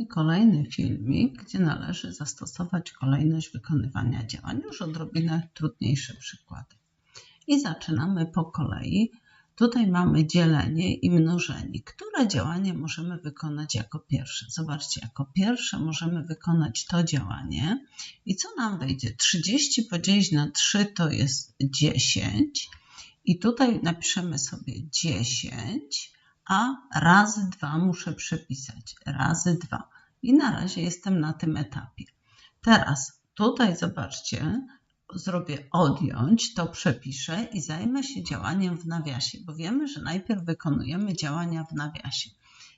I kolejny filmik, gdzie należy zastosować kolejność wykonywania działań. Już odrobinę trudniejsze przykłady. I zaczynamy po kolei. Tutaj mamy dzielenie i mnożenie. Które działanie możemy wykonać jako pierwsze? Zobaczcie, jako pierwsze możemy wykonać to działanie. I co nam wyjdzie? 30 podzielić na 3 to jest 10. I tutaj napiszemy sobie 10 a razy 2 muszę przepisać. Razy 2. I na razie jestem na tym etapie. Teraz tutaj zobaczcie, zrobię odjąć, to przepiszę i zajmę się działaniem w nawiasie, bo wiemy, że najpierw wykonujemy działania w nawiasie.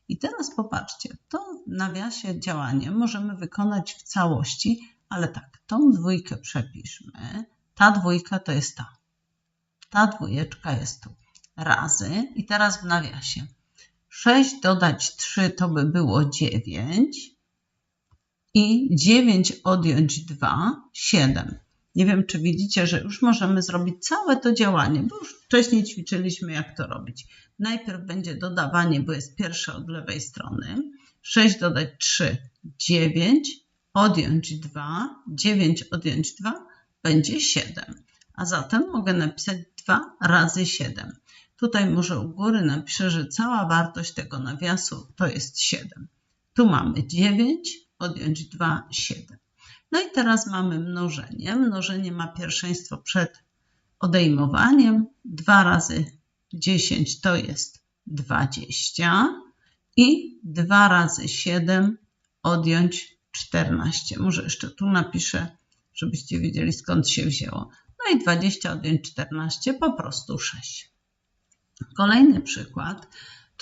I teraz popatrzcie, to w nawiasie działanie możemy wykonać w całości, ale tak, tą dwójkę przepiszmy. Ta dwójka to jest ta. Ta dwójeczka jest tu. Razy i teraz w nawiasie. 6 dodać 3 to by było 9 i 9 odjąć 2, 7. Nie wiem, czy widzicie, że już możemy zrobić całe to działanie, bo już wcześniej ćwiczyliśmy, jak to robić. Najpierw będzie dodawanie, bo jest pierwsze od lewej strony. 6 dodać 3, 9, odjąć 2, 9 odjąć 2 będzie 7. A zatem mogę napisać 2 razy 7. Tutaj może u góry napiszę, że cała wartość tego nawiasu to jest 7. Tu mamy 9, odjąć 2, 7. No i teraz mamy mnożenie. Mnożenie ma pierwszeństwo przed odejmowaniem. 2 razy 10 to jest 20 i 2 razy 7 odjąć 14. Może jeszcze tu napiszę, żebyście wiedzieli skąd się wzięło. No i 20 odjąć 14 po prostu 6. Kolejny przykład.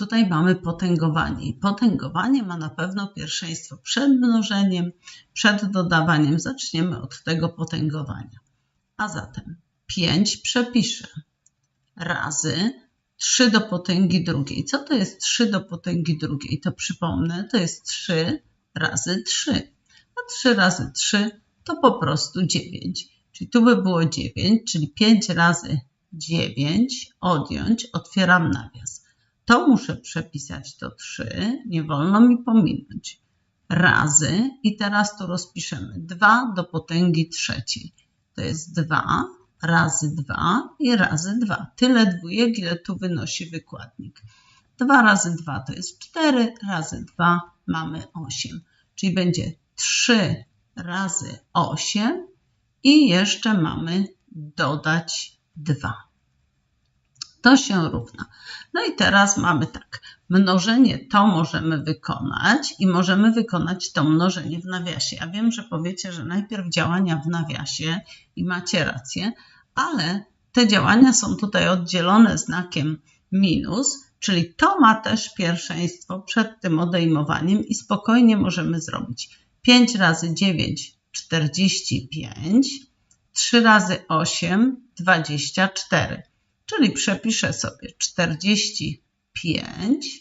Tutaj mamy potęgowanie. Potęgowanie ma na pewno pierwszeństwo przed mnożeniem, przed dodawaniem. Zaczniemy od tego potęgowania. A zatem 5 przepiszę razy 3 do potęgi drugiej. Co to jest 3 do potęgi drugiej? To przypomnę, to jest 3 razy 3. A 3 razy 3 to po prostu 9. Czyli tu by było 9, czyli 5 razy 9 odjąć, otwieram nawias. To muszę przepisać to 3, nie wolno mi pominąć. Razy i teraz tu rozpiszemy 2 do potęgi trzeciej. To jest 2 razy 2 i razy 2. Tyle dwójek, ile tu wynosi wykładnik. 2 razy 2 to jest 4, razy 2 mamy 8. Czyli będzie 3 razy 8 i jeszcze mamy dodać 2. To się równa. No i teraz mamy tak. Mnożenie to możemy wykonać i możemy wykonać to mnożenie w nawiasie. Ja wiem, że powiecie, że najpierw działania w nawiasie i macie rację, ale te działania są tutaj oddzielone znakiem minus, czyli to ma też pierwszeństwo przed tym odejmowaniem i spokojnie możemy zrobić 5 razy 9 45, 3 razy 8 24. Czyli przepiszę sobie 45,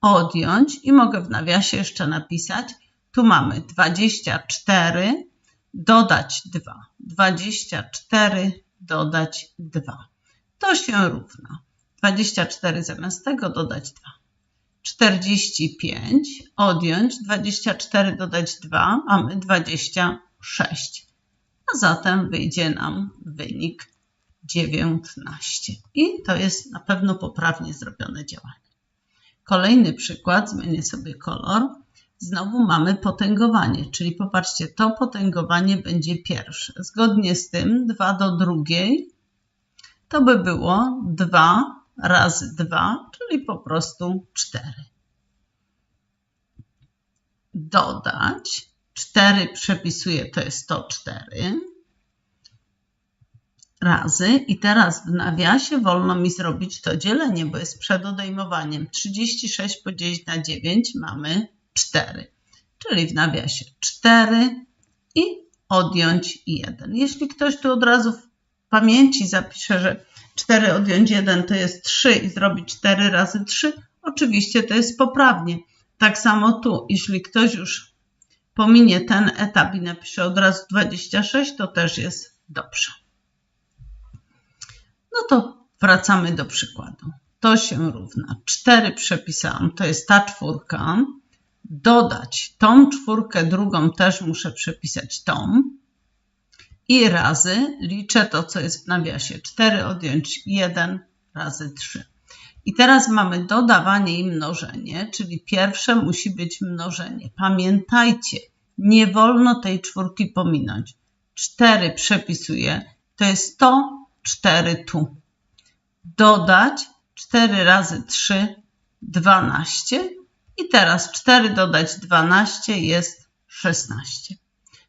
odjąć i mogę w nawiasie jeszcze napisać, tu mamy 24, dodać 2. 24 dodać 2. To się równa. 24 zamiast tego dodać 2. 45 odjąć 24 dodać 2 mamy 26. A zatem wyjdzie nam wynik 19. I to jest na pewno poprawnie zrobione działanie. Kolejny przykład, zmienię sobie kolor. Znowu mamy potęgowanie, czyli popatrzcie, to potęgowanie będzie pierwsze. Zgodnie z tym 2 do drugiej to by było 2 razy 2, czyli po prostu 4. Dodać 4 przepisuję, to jest to 4 razy i teraz w nawiasie wolno mi zrobić to dzielenie, bo jest przed odejmowaniem. 36 podzielić na 9 mamy 4, czyli w nawiasie 4 i odjąć 1. Jeśli ktoś tu od razu w pamięci zapisze, że 4 odjąć 1 to jest 3 i zrobi 4 razy 3, oczywiście to jest poprawnie. Tak samo tu, jeśli ktoś już pominie ten etap i napisze od razu 26, to też jest dobrze. No to wracamy do przykładu. To się równa 4 przepisałam, to jest ta czwórka, dodać tą czwórkę drugą, też muszę przepisać tą. I razy liczę to, co jest w nawiasie. 4 odjąć 1 razy 3. I teraz mamy dodawanie i mnożenie, czyli pierwsze musi być mnożenie. Pamiętajcie, nie wolno tej czwórki pominąć. 4 przepisuję, to jest to, 4 tu. Dodać 4 razy 3, 12. I teraz 4 dodać 12 jest 16.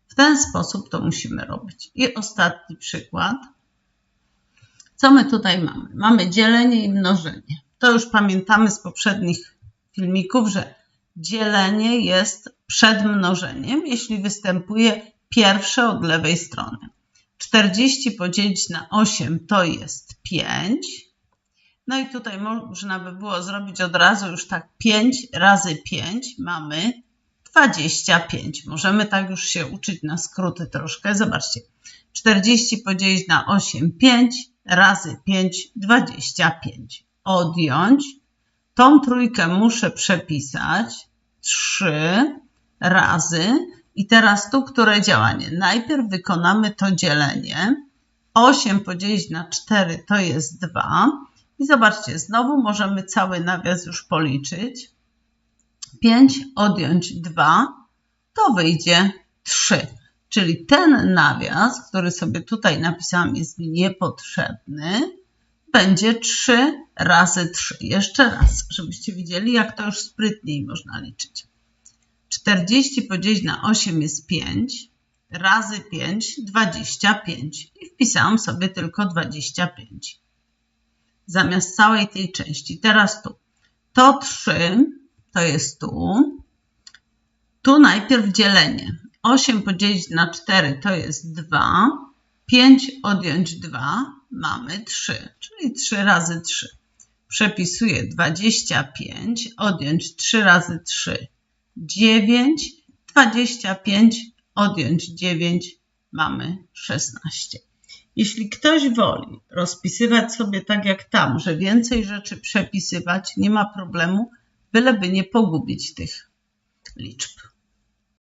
W ten sposób to musimy robić. I ostatni przykład. Co my tutaj mamy? Mamy dzielenie i mnożenie. To już pamiętamy z poprzednich filmików, że dzielenie jest przed mnożeniem, jeśli występuje pierwsze od lewej strony. 40 podzielić na 8 to jest 5. No i tutaj można by było zrobić od razu już tak 5 razy 5 mamy 25. Możemy tak już się uczyć na skróty troszkę. Zobaczcie. 40 podzielić na 8, 5 razy 5, 25. Odjąć. Tą trójkę muszę przepisać. 3 razy. I teraz tu, które działanie? Najpierw wykonamy to dzielenie. 8 podzielić na 4 to jest 2. I zobaczcie, znowu możemy cały nawias już policzyć. 5 odjąć 2 to wyjdzie 3. Czyli ten nawias, który sobie tutaj napisałam, jest mi niepotrzebny, będzie 3 razy 3. Jeszcze raz, żebyście widzieli, jak to już sprytniej można liczyć. 40 podzielić na 8 jest 5, razy 5, 25. I wpisałam sobie tylko 25. Zamiast całej tej części. Teraz tu. To 3 to jest tu. Tu najpierw dzielenie. 8 podzielić na 4 to jest 2. 5 odjąć 2 mamy 3, czyli 3 razy 3. Przepisuję 25, odjąć 3 razy 3, 9, 25, odjąć 9, mamy 16. Jeśli ktoś woli rozpisywać sobie tak jak tam, że więcej rzeczy przepisywać, nie ma problemu, byleby nie pogubić tych liczb.